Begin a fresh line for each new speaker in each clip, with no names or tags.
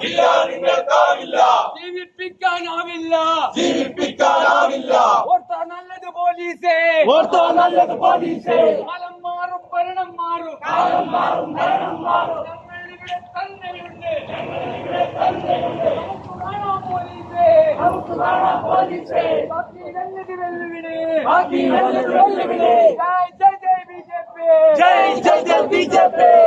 ഇല്ല നിങ്ങൾക്കാവില്ല. ജീവിപ്പിക്കാനാവില്ല.
ജീവിപ്പിക്കാനാവില്ല.
ഓർത്താ നല്ലത് പോലീസേ.
ഓർത്തോ നല്ലത് പോലീസേ.
കാലം മാറും ഭരണം മാറും. കാലം മാറും ഭരണം മാറും. ഞങ്ങളിവിടെ തന്നെയുണ്ട്. നമുക്ക് കാണാം പോലീസേ. നമുക്ക് കാണാം പോലീസേ. ബാക്കി നല്ലത് വെല്ലുവിളി.
ബാക്കി നല്ലത് വെല്ലുവിളി.
ജയ് ജയ് ജയ് ബി ജെ പി.
ജയ് ജയ് ജയ് ബി ജെ പി.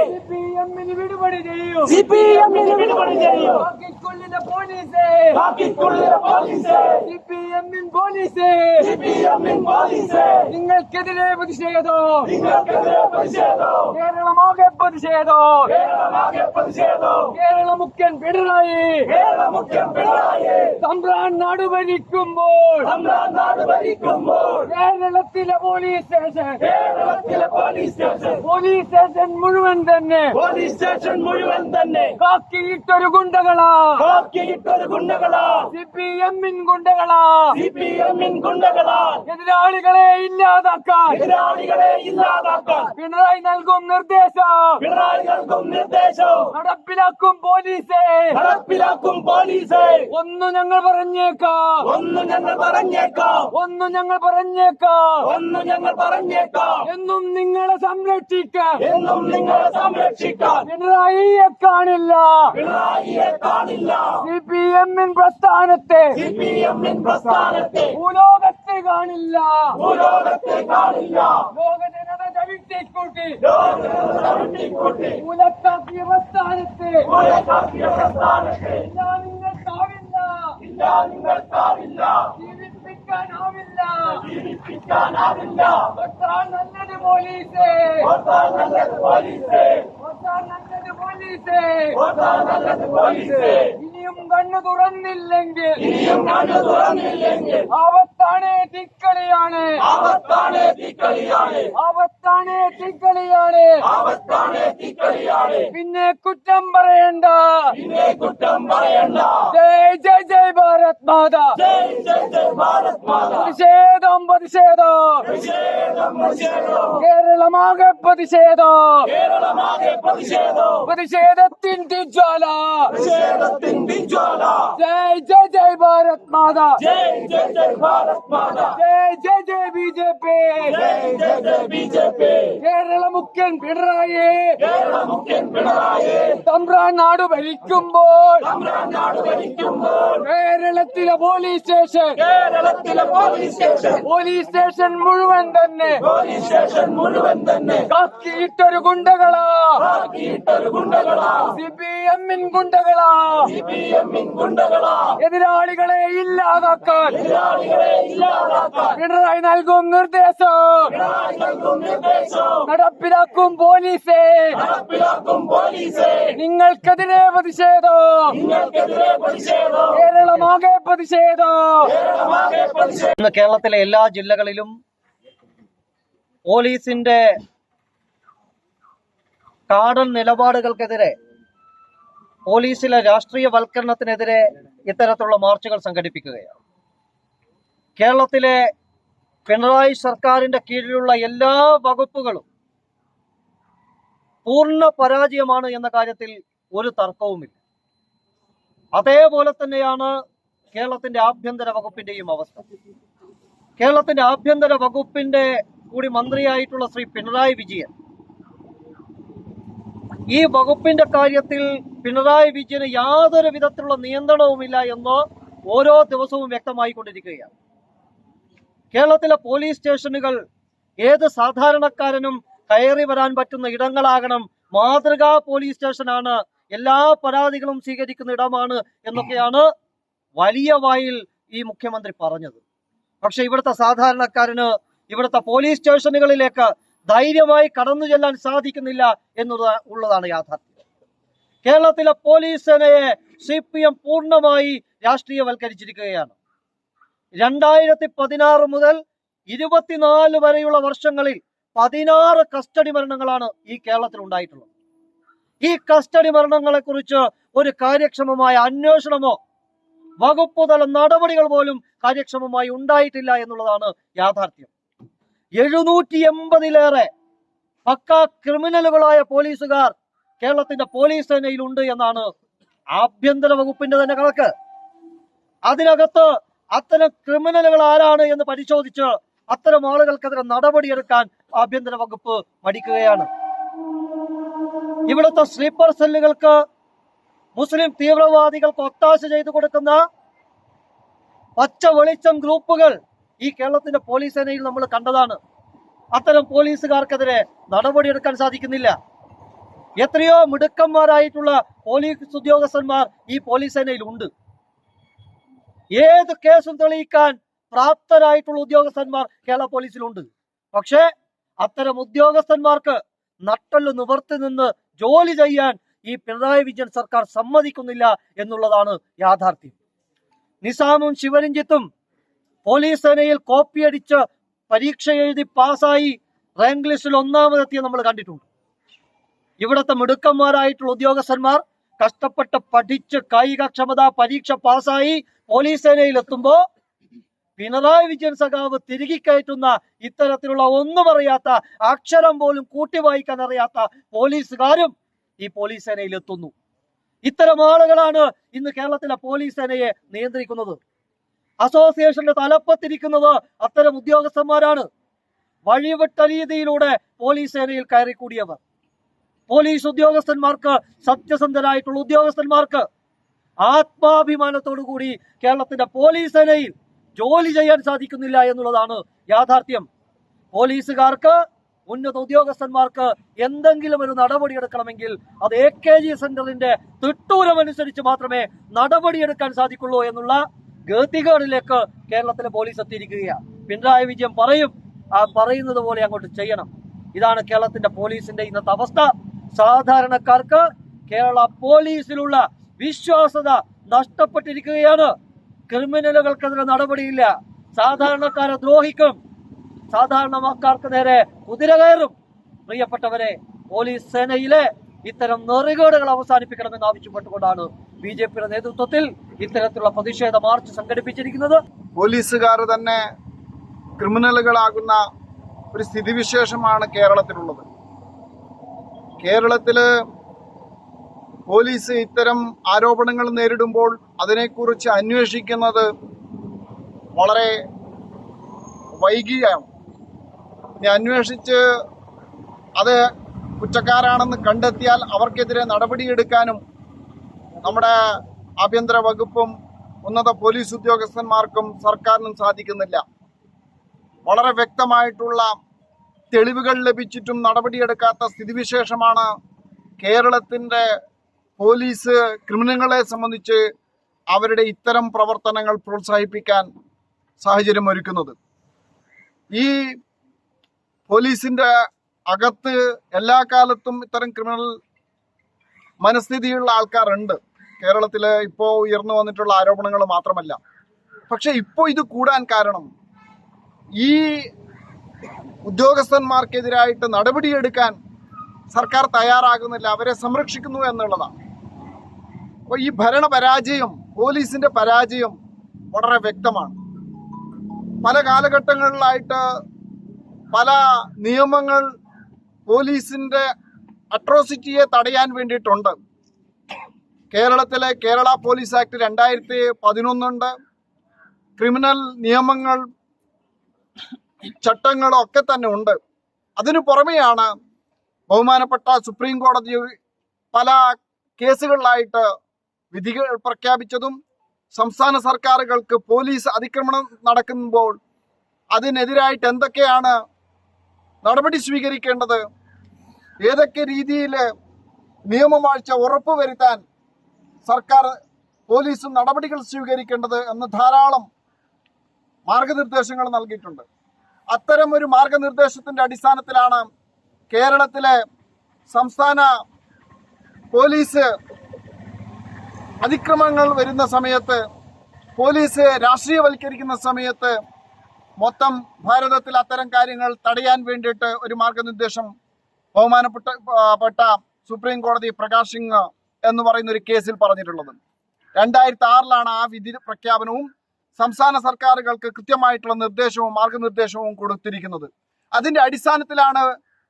വിടുപടി ചെയ്യൂ.
സി പി എമ്മിന് വിടുപടി ചെയ്യൂ.
ബാക്കിക്കുള്ളിലെ പോലീസേ.
ബാക്കിക്കുള്ളിലെ പോലീസേ.
സി പി എമ്മിൻ പോലീസേ.
സി പി എമ്മിൻ പോലീസേ.
നിങ്ങൾക്കെതിരെ പ്രതിഷേധോ. കേരളമാകെ പ്രതിഷേധോ. കേരള മുഖ്യൻ പിണറായി. തമ്പ്രാൻ നാട് ഭരിക്കുമ്പോൾ. കേരളത്തിലെ പോലീസ് സ്റ്റേഷൻ.
കേരളത്തിലെ പോലീസ് സ്റ്റേഷൻ.
പോലീസ് സ്റ്റേഷൻ മുഴുവൻ തന്നെ.
പോലീസ് സ്റ്റേഷൻ മുഴുവൻ തന്നെ.
കാക്കിയിട്ടൊരു ഗുണ്ടകളാ.
കാക്കിയിട്ടൊരു ഗുണ്ടകളാ.
സി പി എമ്മിൻ ഗുണ്ടകളാ.
സി പി എമ്മിൻ ഗുണ്ടകളാ.
എതിരാളികളെ ഇല്ലാതാക്കാൻ
എതിരാളികളെ ഇല്ലാതാക്കാൻ.
പിണറായി നൽകും നിർദ്ദേശം.
പിണറായി നൽകും നിർദ്ദേശം
നടപ്പിലാക്കും പോലീസേ.
നടപ്പിലാക്കും പോലീസേ.
ഒന്ന് ഞങ്ങൾ പറഞ്ഞേക്കാം.
ഒന്ന് ഞങ്ങൾ പറഞ്ഞേക്കാം.
ഒന്ന് ഞങ്ങൾ പറഞ്ഞേക്കാം.
ഒന്ന് ഞങ്ങൾ പറഞ്ഞേക്കാം.
എന്നും നിങ്ങളെ സംരക്ഷിക്കാം
എന്നും നിങ്ങളെ സംരക്ഷിക്കാം
പിണറായിയെ കാണില്ല.
പിണറായിയെ കാണില്ല.
സി പി എമ്മിൻ പ്രസ്ഥാനത്തെ.
സി പി എമ്മിൻ പ്രസ്ഥാനത്തെ.
ഭൂലോകത്തെ കാണില്ല.
ഭൂലോകത്തെ കാണില്ല.
ലോക ജനത ചവിട്ടിക്കൂട്ടി.
തട്ടിക്കൂട്ടി
മൂലക്കാക്കിയ പ്രസ്ഥാനത്തെ.
മൂലക്കാക്കിയ പ്രസ്ഥാനത്തെ.
ഇല്ല നിങ്ങൾക്കാവില്ല
ഇല്ല നിങ്ങൾക്കാവില്ല
ജീവിപ്പിക്കാനാവില്ല.
ജീവിപ്പിക്കാനാവില്ല.
ഒട്ടാൻ നല്ലത് പോലീസേ.
നല്ലത് പോലീസേ.
നല്ലത് പോലീസേ.
നല്ലത് പോലീസേ.
ഇനിയും കണ്ണു തുറന്നില്ലെങ്കിൽ
ഇനിയും കണ്ണു തുറന്നില്ലെങ്കിൽ
ആപത്താണേ തിക്കളിയാണ്.
ആപത്താണ് തിക്കളിയാണ്.
ആപത്താണേ തിക്കളിയാണ്.
ആപത്താണ് തിക്കളിയാണ്.
പിന്നെ കുറ്റം പറയണ്ട.
പിന്നെ കുറ്റം പറയണ്ട.
ജയ് ജയ് ജയ് ഭാരത് മാത.
ജയ് ജയ് ജയ് ഭാരത് മാതാ.
പ്രതിഷേധം പ്രതിഷേധം. കേരളമാകെ പ്രതിഷേധം.
കേരളമാകെ പ്രതിഷേധം.
പ്രതിഷേധത്തിൻ തിജ്വാല
പ്രതിഷേധത്തിൻ ബിജ്വാല
ജയ് ജയ് ഭാരത് മാതാ
ജയ് ജയ് ജയ്
ജയ് ജയ് ബി ജെ പി
ജയ് ജയ് ജയ് ബി
കേരള മുഖ്യൻ പിണറായി.
കേരള മുഖ്യൻ പിണറായി.
തമ്പ്രാൻ നാട് ഭരിക്കുമ്പോൾ
തമ്പ്രാൻ നാട് ഭരിക്കുമ്പോൾ
കേരളത്തിലെ പോലീസ് സ്റ്റേഷൻ
കേരളത്തിലെ പോലീസ് സ്റ്റേഷൻ
പോലീസ് സ്റ്റേഷൻ മുഴുവൻ തന്നെ
പോലീസ് സ്റ്റേഷൻ മുഴുവൻ തന്നെ
കാക്കിയിട്ടൊരു ഗുണ്ടകളാ.
ആക്കിയിട്ടൊരു ഗുണ്ടകളാ.
സി പി എമ്മിൻ ഗുണ്ടകളാ.
സി പി എമ്മിൻ ഗുണ്ടകളാ.
എതിരാളികളെ ഇല്ലാതാക്കാൻ. പിണറായി നൽകും നിർദ്ദേശം. നടപ്പിലാക്കും പോലീസേ. നിങ്ങൾക്കെതിരെ പ്രതിഷേധം. കേരളമാകെ പ്രതിഷേധം.
ഇന്ന് കേരളത്തിലെ എല്ലാ ജില്ലകളിലും പോലീസിന്റെ കാടൻ നിലപാടുകൾക്കെതിരെ പോലീസിലെ രാഷ്ട്രീയവൽക്കരണത്തിനെതിരെ ഇത്തരത്തിലുള്ള മാർച്ചുകൾ സംഘടിപ്പിക്കുകയാണ്. കേരളത്തിലെ പിണറായി സർക്കാരിന്റെ കീഴിലുള്ള എല്ലാ വകുപ്പുകളും പൂർണ പരാജയമാണ് എന്ന കാര്യത്തിൽ ഒരു തർക്കവുമില്ല. അതേപോലെ തന്നെയാണ് കേരളത്തിന്റെ ആഭ്യന്തര വകുപ്പിന്റെയും അവസ്ഥ. കേരളത്തിന്റെ ആഭ്യന്തര വകുപ്പിന്റെ കൂടി മന്ത്രിയായിട്ടുള്ള ശ്രീ പിണറായി വിജയൻ ഈ വകുപ്പിന്റെ കാര്യത്തിൽ പിണറായി വിജയന് യാതൊരു വിധത്തിലുള്ള നിയന്ത്രണവുമില്ല എന്ന് ഓരോ ദിവസവും വ്യക്തമായിക്കൊണ്ടിരിക്കുകയാണ്. കേരളത്തിലെ പോലീസ് സ്റ്റേഷനുകൾ ഏത് സാധാരണക്കാരനും കയറി വരാൻ പറ്റുന്ന ഇടങ്ങളാകണം. മാതൃകാ പോലീസ് സ്റ്റേഷനാണ്. എല്ലാ പരാതികളും സ്വീകരിക്കുന്ന ഇടമാണ് എന്നൊക്കെയാണ് വലിയ വായിൽ ഈ മുഖ്യമന്ത്രി പറഞ്ഞത്. പക്ഷെ ഇവിടുത്തെ സാധാരണക്കാരന് ഇവിടുത്തെ പോലീസ് സ്റ്റേഷനുകളിലേക്ക് ധൈര്യമായി കടന്നു ചെല്ലാൻ സാധിക്കുന്നില്ല എന്നത് ഉള്ളതാണ് യാഥാർത്ഥ്യം. കേരളത്തിലെ പോലീസ് സേനയെ സി പി എം പൂർണമായി രാഷ്ട്രീയവൽക്കരിച്ചിരിക്കുകയാണ്. രണ്ടായിരത്തി പതിനാറ് മുതൽ ഇരുപത്തിനാല് വരെയുള്ള വർഷങ്ങളിൽ പതിനാറ് കസ്റ്റഡി മരണങ്ങളാണ് ഈ കേരളത്തിൽ ഉണ്ടായിട്ടുള്ളത്. ഈ കസ്റ്റഡി മരണങ്ങളെക്കുറിച്ച് ഒരു കാര്യക്ഷമമായ അന്വേഷണമോ വകുപ്പ് തല നടപടികൾ പോലും കാര്യക്ഷമമായി ഉണ്ടായിട്ടില്ല എന്നുള്ളതാണ് യാഥാർത്ഥ്യം. എഴുന്നൂറ്റി എൺപതിലേറെ പക്ക ക്രിമിനലുകളായ പോലീസുകാർ കേരളത്തിന്റെ പോലീസ് സേനയിലുണ്ട് എന്നാണ് ആഭ്യന്തര വകുപ്പിന്റെ തന്നെ കണക്ക്. അതിനകത്ത് അത്തരം ക്രിമിനലുകൾ ആരാണ് എന്ന് പരിശോധിച്ച് അത്തരം ആളുകൾക്കെതിരെ നടപടിയെടുക്കാൻ ആഭ്യന്തര വകുപ്പ് മടിക്കുകയാണ്. ഇവിടുത്തെ സ്ലീപ്പർ സെല്ലുകൾക്ക് മുസ്ലിം തീവ്രവാദികൾക്ക് ഒത്താശ ചെയ്തു കൊടുക്കുന്ന പച്ച വെളിച്ചം ഗ്രൂപ്പുകൾ ഈ കേരളത്തിന്റെ പോലീസ് സേനയിൽ നമ്മൾ കണ്ടതാണ്. അത്തരം പോലീസുകാർക്കെതിരെ നടപടിയെടുക്കാൻ സാധിക്കുന്നില്ല. എത്രയോ മിടുക്കന്മാരായിട്ടുള്ള പോലീസ് ഉദ്യോഗസ്ഥന്മാർ ഈ പോലീസ് സേനയിൽ ഉണ്ട്. ഏത് കേസും തെളിയിക്കാൻ പ്രാപ്തരായിട്ടുള്ള ഉദ്യോഗസ്ഥന്മാർ കേരള പോലീസിലുണ്ട്. പക്ഷേ അത്തരം ഉദ്യോഗസ്ഥന്മാർക്ക് നട്ടൽ നിവർത്തി നിന്ന് ജോലി ചെയ്യാൻ ഈ പിണറായി വിജയൻ സർക്കാർ സമ്മതിക്കുന്നില്ല എന്നുള്ളതാണ് യാഥാർത്ഥ്യം. നിസാമും ശിവരഞ്ജിത്തും പോലീസ് സേനയിൽ കോപ്പിയടിച്ച് പരീക്ഷ എഴുതി പാസ്സായി റാങ്ക് ലിസ്റ്റിൽ ഒന്നാമതെത്തിയ നമ്മൾ കണ്ടിട്ടുണ്ട്. ഇവിടുത്തെ മിടുക്കന്മാരായിട്ടുള്ള ഉദ്യോഗസ്ഥന്മാർ കഷ്ടപ്പെട്ട് പഠിച്ച് കായികക്ഷമത പരീക്ഷ പാസ്സായി പോലീസ് സേനയിൽ എത്തുമ്പോ പിണറായി വിജയൻ സഖാവ് തിരികെ കയറ്റുന്ന ഇത്തരത്തിലുള്ള ഒന്നും അറിയാത്ത അക്ഷരം പോലും കൂട്ടി വായിക്കാൻ അറിയാത്ത പോലീസുകാരും ഈ പോലീസ് സേനയിൽ എത്തുന്നു. ഇത്തരം ആളുകളാണ് ഇന്ന് കേരളത്തിലെ പോലീസ് സേനയെ നിയന്ത്രിക്കുന്നത്. അസോസിയേഷന്റെ തലപ്പത്തിരിക്കുന്നത് അത്തരം ഉദ്യോഗസ്ഥന്മാരാണ്. വഴിവിട്ട രീതിയിലൂടെ പോലീസ് സേനയിൽ കയറിക്കൂടിയവർ. പോലീസ് ഉദ്യോഗസ്ഥന്മാർക്ക് സത്യസന്ധരായിട്ടുള്ള ഉദ്യോഗസ്ഥന്മാർക്ക് ആത്മാഭിമാനത്തോടു കൂടി കേരളത്തിന്റെ പോലീസ് സേനയിൽ ജോലി ചെയ്യാൻ സാധിക്കുന്നില്ല എന്നുള്ളതാണ് യാഥാർത്ഥ്യം. പോലീസുകാർക്ക് ഉന്നത ഉദ്യോഗസ്ഥന്മാർക്ക് എന്തെങ്കിലും ഒരു നടപടി എടുക്കണമെങ്കിൽ അത് എ കെ ജി സെന്ററിന്റെ തിട്ടൂരമനുസരിച്ച് മാത്രമേ നടപടിയെടുക്കാൻ സാധിക്കുള്ളൂ എന്നുള്ള ഗതികേടിലേക്ക് കേരളത്തിലെ പോലീസ് എത്തിയിരിക്കുകയാണ് പിണറായി വിജയൻ പറയും ആ പറയുന്നത് പോലെ അങ്ങോട്ട് ചെയ്യണം. ഇതാണ് കേരളത്തിന്റെ പോലീസിന്റെ ഇന്നത്തെ അവസ്ഥ. സാധാരണക്കാർക്ക് കേരള പോലീസിലുള്ള വിശ്വാസത നഷ്ടപ്പെട്ടിരിക്കുകയാണ്. ക്രിമിനലുകൾക്കെതിരെ നടപടിയില്ല. സാധാരണക്കാരെ ദ്രോഹിക്കും. സാധാരണക്കാർക്ക് നേരെ കുതിര കയറും. പ്രിയപ്പെട്ടവരെ പോലീസ് സേനയിലെ ഇത്തരം നെറികേടുകൾ അവസാനിപ്പിക്കണമെന്ന് ആവശ്യപ്പെട്ടുകൊണ്ടാണ് ബി ജെ പിയുടെ നേതൃത്വത്തിൽ ഇത്തരത്തിലുള്ള പ്രതിഷേധ മാർച്ച് സംഘടിപ്പിച്ചിരിക്കുന്നത്
പോലീസുകാർ തന്നെ ക്രിമിനലുകളാകുന്ന ഒരു സ്ഥിതിവിശേഷമാണ് കേരളത്തിലുള്ളത്. കേരളത്തിൽ പോലീസ് ഇത്തരം ആരോപണങ്ങൾ നേരിടുമ്പോൾ അതിനെക്കുറിച്ച് അന്വേഷിക്കുന്നത് വളരെ വൈകിയാണ്. ഇനി അന്വേഷിച്ച് അത് കുറ്റക്കാരാണെന്ന് കണ്ടെത്തിയാൽ അവർക്കെതിരെ നടപടിയെടുക്കാനും നമ്മുടെ ആഭ്യന്തര വകുപ്പും ഉന്നത പോലീസ് ഉദ്യോഗസ്ഥന്മാർക്കും സർക്കാരിനും സാധിക്കുന്നില്ല. വളരെ വ്യക്തമായിട്ടുള്ള തെളിവുകൾ ലഭിച്ചിട്ടും നടപടിയെടുക്കാത്ത സ്ഥിതിവിശേഷമാണ് കേരളത്തിന്റെ പോലീസ് ക്രിമിനലുകളെ സംബന്ധിച്ച് അവരുടെ ഇത്തരം പ്രവർത്തനങ്ങൾ പ്രോത്സാഹിപ്പിക്കാൻ സാഹചര്യമൊരുക്കുന്നത്. ഈ പോലീസിന്റെ അകത്ത് എല്ലാ കാലത്തും ഇത്തരം ക്രിമിനൽ മനസ്ഥിതിയുള്ള ആൾക്കാരുണ്ട്. കേരളത്തിൽ ഇപ്പോൾ ഉയർന്നു വന്നിട്ടുള്ള ആരോപണങ്ങൾ മാത്രമല്ല. പക്ഷെ ഇപ്പോൾ ഇത് കൂടാൻ കാരണം ഈ ഉദ്യോഗസ്ഥന്മാർക്കെതിരായിട്ട് നടപടിയെടുക്കാൻ സർക്കാർ തയ്യാറാകുന്നില്ല അവരെ സംരക്ഷിക്കുന്നു എന്നുള്ളതാണ്. അപ്പോൾ ഈ ഭരണ പരാജയം പോലീസിന്റെ പരാജയം വളരെ വ്യക്തമാണ്. പല കാലഘട്ടങ്ങളിലായിട്ട് പല നിയമങ്ങൾ പോലീസിന്റെ അട്രോസിറ്റിയെ തടയാൻ വേണ്ടിയിട്ടുണ്ട്. കേരളത്തിലെ കേരള പോലീസ് ആക്ട് രണ്ടായിരത്തി പതിനൊന്നുണ്ട്. ക്രിമിനൽ നിയമങ്ങൾ ചട്ടങ്ങളും ഒക്കെ തന്നെ ഉണ്ട്. അതിനു പുറമെയാണ് ബഹുമാനപ്പെട്ട സുപ്രീം കോടതി പല കേസുകളിലായിട്ട് വിധികൾ പ്രഖ്യാപിച്ചതും സംസ്ഥാന സർക്കാരുകൾക്ക് പോലീസ് അതിക്രമണം നടക്കുമ്പോൾ അതിനെതിരായിട്ട് എന്തൊക്കെയാണ് നടപടി സ്വീകരിക്കേണ്ടത്? ഏതൊക്കെ രീതിയിൽ നിയമവാഴ്ച ഉറപ്പുവരുത്താൻ സർക്കാർ പോലീസും നടപടികൾ സ്വീകരിക്കേണ്ടത് എന്ന് ധാരാളം മാർഗനിർദ്ദേശങ്ങൾ നൽകിയിട്ടുണ്ട്. അത്തരം ഒരു മാർഗനിർദ്ദേശത്തിന്റെ അടിസ്ഥാനത്തിലാണ് കേരളത്തിലെ സംസ്ഥാന പോലീസ് അതിക്രമങ്ങൾ വരുന്ന സമയത്ത് പോലീസ് രാഷ്ട്രീയവൽക്കരിക്കുന്ന സമയത്ത് മൊത്തം ഭാരതത്തിൽ അത്തരം കാര്യങ്ങൾ തടയാൻ വേണ്ടിയിട്ട് ഒരു മാർഗനിർദ്ദേശം ബഹുമാനപ്പെട്ട പെട്ട സുപ്രീം കോടതി പ്രകാശ് സിംഗ് എന്ന് പറയുന്ന ഒരു കേസിൽ പറഞ്ഞിട്ടുള്ളത്. രണ്ടായിരത്തി ആറിലാണ് ആ വിധി പ്രഖ്യാപനവും സംസ്ഥാന സർക്കാരുകൾക്ക് കൃത്യമായിട്ടുള്ള നിർദ്ദേശവും മാർഗനിർദ്ദേശവും കൊടുത്തിരിക്കുന്നത്. അതിന്റെ അടിസ്ഥാനത്തിലാണ്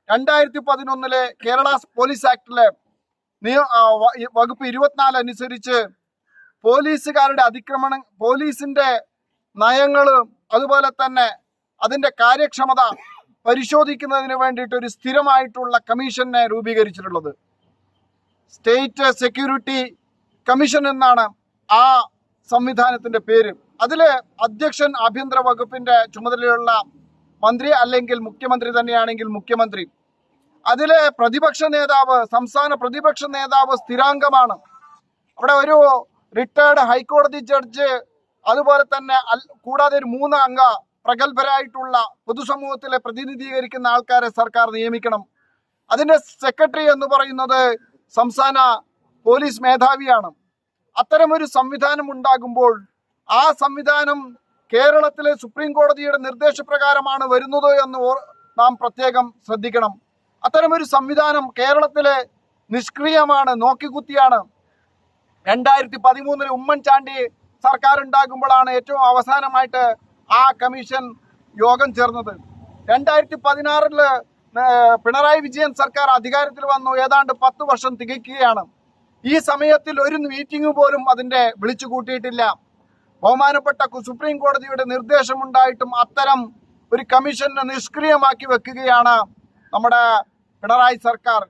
രണ്ടായിരത്തി പതിനൊന്നിലെ കേരള പോലീസ് ആക്ടിലെ വകുപ്പ് ഇരുപത്തിനാല് അനുസരിച്ച് പോലീസുകാരുടെ അതിക്രമണം പോലീസിന്റെ നയങ്ങളും അതുപോലെ തന്നെ അതിന്റെ കാര്യക്ഷമത പരിശോധിക്കുന്നതിന് വേണ്ടിയിട്ട് ഒരു സ്ഥിരമായിട്ടുള്ള കമ്മീഷനെ രൂപീകരിച്ചിട്ടുള്ളത്. സ്റ്റേറ്റ് സെക്യൂരിറ്റി കമ്മീഷൻ എന്നാണ് ആ സംവിധാനത്തിന്റെ പേര്. അതിൽ അധ്യക്ഷൻ ആഭ്യന്തര വകുപ്പിന്റെ ചുമതലയുള്ള മന്ത്രി അല്ലെങ്കിൽ മുഖ്യമന്ത്രി തന്നെയാണെങ്കിൽ മുഖ്യമന്ത്രി. അതിലെ പ്രതിപക്ഷ നേതാവ് സംസ്ഥാന പ്രതിപക്ഷ നേതാവ് സ്ഥിരാംഗമാണ്. അവിടെ ഒരു റിട്ടയർഡ് ഹൈക്കോടതി ജഡ്ജ് അതുപോലെ തന്നെ കൂടാതെ ഒരു മൂന്ന് അംഗ പ്രഗത്ഭരായിട്ടുള്ള പൊതുസമൂഹത്തിലെ പ്രതിനിധീകരിക്കുന്ന ആൾക്കാരെ സർക്കാർ നിയമിക്കണം. അതിന്റെ സെക്രട്ടറി എന്ന് പറയുന്നത് സംസ്ഥാന പോലീസ് മേധാവിയാണ്. അത്തരമൊരു സംവിധാനം ഉണ്ടാകുമ്പോൾ ആ സംവിധാനം കേരളത്തിലെ സുപ്രീം കോടതിയുടെ നിർദ്ദേശപ്രകാരമാണ് വരുന്നത് എന്ന് നാം പ്രത്യേകം ശ്രദ്ധിക്കണം. അത്തരമൊരു സംവിധാനം കേരളത്തിലെ നിഷ്ക്രിയമാണ് നോക്കിക്കുത്തിയാണ്. രണ്ടായിരത്തി പതിമൂന്നിൽ ഉമ്മൻചാണ്ടി സർക്കാർ ഉണ്ടാകുമ്പോഴാണ് ഏറ്റവും അവസാനമായിട്ട് ആ കമ്മീഷൻ യോഗം ചേർന്നത്. രണ്ടായിരത്തി പതിനാറിൽ പിണറായി വിജയൻ സർക്കാർ അധികാരത്തിൽ വന്നു. ഏതാണ്ട് പത്ത് വർഷം തികയ്ക്കുകയാണ്. ഈ സമയത്തിൽ ഒരു മീറ്റിംഗ് പോലും അതിന്റെ വിളിച്ചു കൂട്ടിയിട്ടില്ല. ബഹുമാനപ്പെട്ട സുപ്രീം കോടതിയുടെ നിർദ്ദേശമുണ്ടായിട്ടും അത്തരം ഒരു കമ്മീഷനെ നിഷ്ക്രിയമാക്കി വെക്കുകയാണ് നമ്മുടെ പിണറായി സർക്കാർ.